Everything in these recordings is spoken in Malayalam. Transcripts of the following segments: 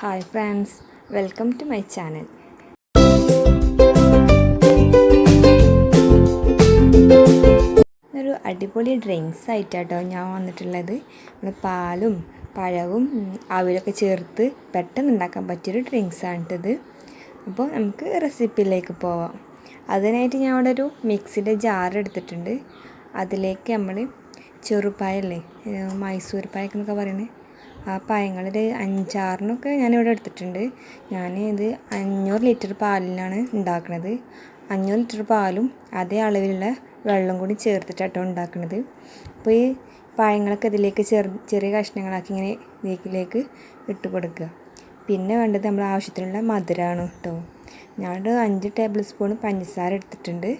Hi friends welcome to my channel ഒരു അടിപൊളി ഡ്രിങ്ക്സ് ആയിട്ടാട്ടോ ഞാൻ വന്നിട്ടുള്ളത്. നമ്മൾ പാലും പഴവും അവിലൊക്കെ ചേർത്ത് പെട്ടെന്ന് ഉണ്ടാക്കാൻ പറ്റിയൊരു ഡ്രിങ്ക്സാണ് ഇത് അപ്പോൾ നമുക്ക് റെസിപ്പിയിലേക്ക് പോവാം. അതിനായിട്ട് ഞാൻ അവിടെ ഒരു മിക്സിന്റെ ജാർ എടുത്തിട്ടുണ്ട്. അതിലേക്ക് നമ്മൾ ചെറുപ്പായല്ലേ മൈസൂർ പായൊക്കെ എന്നൊക്കെ പറയുന്നത് ആ പഴങ്ങളൊരു അഞ്ചാറിനൊക്കെ ഞാനിവിടെ എടുത്തിട്ടുണ്ട്. ഞാൻ ഇത് അഞ്ഞൂറ് ലിറ്റർ പാലിലാണ് ഉണ്ടാക്കുന്നത് അഞ്ഞൂറ് ലിറ്റർ പാലും അതേ അളവിലുള്ള വെള്ളം കൂടി ചേർത്തിട്ടാട്ടോ ഉണ്ടാക്കുന്നത് അപ്പോൾ ഈ പഴങ്ങളൊക്കെ ഇതിലേക്ക് ചെറു ചെറിയ കഷ്ണങ്ങളാക്കി ഇങ്ങനെ ഇതിലേക്ക് ഇട്ട് കൊടുക്കുക. പിന്നെ വേണ്ടത് നമ്മൾ ആവശ്യത്തിനുള്ള മധുരമാണ് കേട്ടോ ഞാനൊരു അഞ്ച് ടേബിൾ സ്പൂൺ പഞ്ചസാര എടുത്തിട്ടുണ്ട്.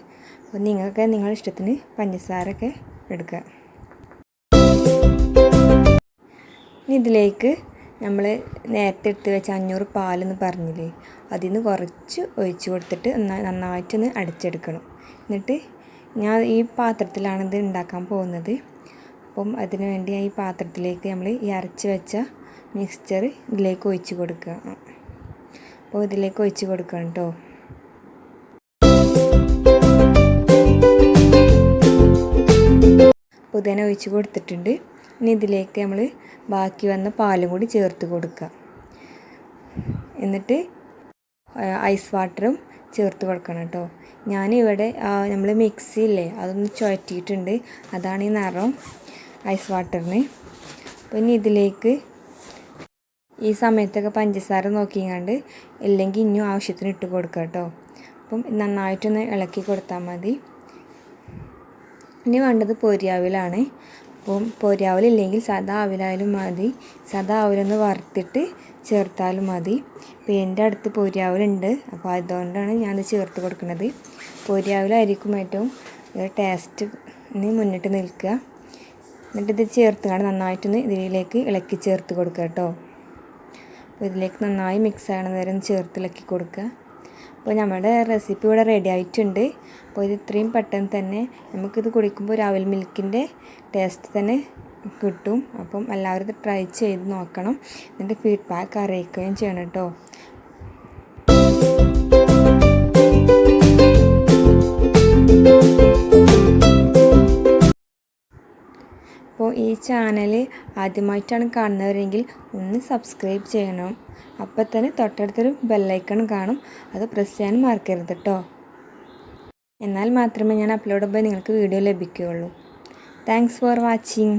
അപ്പോൾ നിങ്ങൾക്ക് നിങ്ങളുടെ ഇഷ്ടത്തിന് പഞ്ചസാരയൊക്കെ എടുക്കുക. ഇനി ഇതിലേക്ക് നമ്മൾ നേരത്തെ എടുത്ത് വെച്ച അഞ്ഞൂറ് പാലെന്ന് പറഞ്ഞില്ലേ അതിൽ നിന്ന് കുറച്ച് ഒഴിച്ച് കൊടുത്തിട്ട് നന്നായിട്ട് ഒന്ന് അടിച്ചെടുക്കണം. എന്നിട്ട് ഞാൻ ഈ പാത്രത്തിലാണ് ഇത് ഉണ്ടാക്കാൻ പോകുന്നത്. അപ്പം അതിന് വേണ്ടി ഈ പാത്രത്തിലേക്ക് നമ്മൾ ഈ അരച്ച് വെച്ച മിക്സ്ചർ ഇതിലേക്ക് ഒഴിച്ച് കൊടുക്കുക അപ്പോൾ ഇതിലേക്ക് ഒഴിച്ച് കൊടുക്കണം കേട്ടോ അപ്പോൾ ഇതിനെ ഒഴിച്ച് കൊടുത്തിട്ടുണ്ട്. ഇനി ഇതിലേക്ക് നമ്മൾ ബാക്കി വന്ന പാലും കൂടി ചേർത്ത് കൊടുക്കുക എന്നിട്ട് ഐസ് വാട്ടറും ചേർത്ത് കൊടുക്കണം കേട്ടോ. ഞാനിവിടെ നമ്മൾ മിക്സി ഇല്ലേ അതൊന്ന് ചുഴറ്റിയിട്ടുണ്ട്. അതാണ് ഈ നിറം ഐസ് വാട്ടറിന്. അപ്പോൾ ഇനി ഇതിലേക്ക് ഈ സമയത്തൊക്കെ പഞ്ചസാര നോക്കിങ്ങാണ്ട് ഇല്ലെങ്കിൽ ഇനിയും ആവശ്യത്തിന് ഇട്ട് കൊടുക്കുക കേട്ടോ. അപ്പം നന്നായിട്ടൊന്ന് ഇളക്കി കൊടുത്താൽ മതി. ഇനി വേണ്ടത് പൊരിയാവിലാണ്. അപ്പം പൊരിയാവിലില്ലെങ്കിൽ സദാ ആവിലായാലും മതി. സദാ ആവിലൊന്ന് വറുത്തിട്ട് ചേർത്താലും മതി. അപ്പോൾ എന്റെ അടുത്ത് പൊരിയാവിലുണ്ട്. അപ്പോൾ അതുകൊണ്ടാണ് ഞാനത് ചേർത്ത് കൊടുക്കുന്നത്. പൊരിയാവിലായിരിക്കും ഏറ്റവും ടേസ്റ്റിന് മുന്നിട്ട് നിൽക്കുക. എന്നിട്ട് ഇത് കാണാൻ നന്നായിട്ടൊന്ന് ഇതിലേക്ക് ഇളക്കി ചേർത്ത് കൊടുക്കുക കേട്ടോ. അപ്പോൾ ഇതിലേക്ക് നന്നായി മിക്സ് ആകണ നേരം ചേർത്ത് ഇളക്കി കൊടുക്കുക. അപ്പോൾ നമ്മുടെ റെസിപ്പി ഇവിടെ റെഡി ആയിട്ടുണ്ട്. അപ്പോൾ ഇത് ഇത്രയും പെട്ടെന്ന് തന്നെ നമുക്കിത് കുടിക്കുമ്പോൾ രാവിൽ മിൽക്കിന്റെ ടേസ്റ്റ് തന്നെ കിട്ടും. അപ്പം എല്ലാവരും ഇത് ട്രൈ ചെയ്ത് നോക്കണം. എന്നിട്ട് ഫീഡ്ബാക്ക് അറിയിക്കുകയും ചെയ്യണം കേട്ടോ. അപ്പോൾ ഈ ചാനൽ ആദ്യമായിട്ടാണ് കാണുന്നവരെങ്കിൽ ഒന്ന് സബ്സ്ക്രൈബ് ചെയ്യണം. അപ്പോൾ തന്നെ തൊട്ടടുത്തൊരു ബെല്ലൈക്കൺ കാണും. അത് പ്രസ് ചെയ്യാൻ മറക്കരുത് കേട്ടോ എന്നാൽ മാത്രമേ ഞാൻ അപ്ലോഡ് ചെയ്യുമ്പോൾ നിങ്ങൾക്ക് വീഡിയോ ലഭിക്കുകയുള്ളൂ. Thanks for watching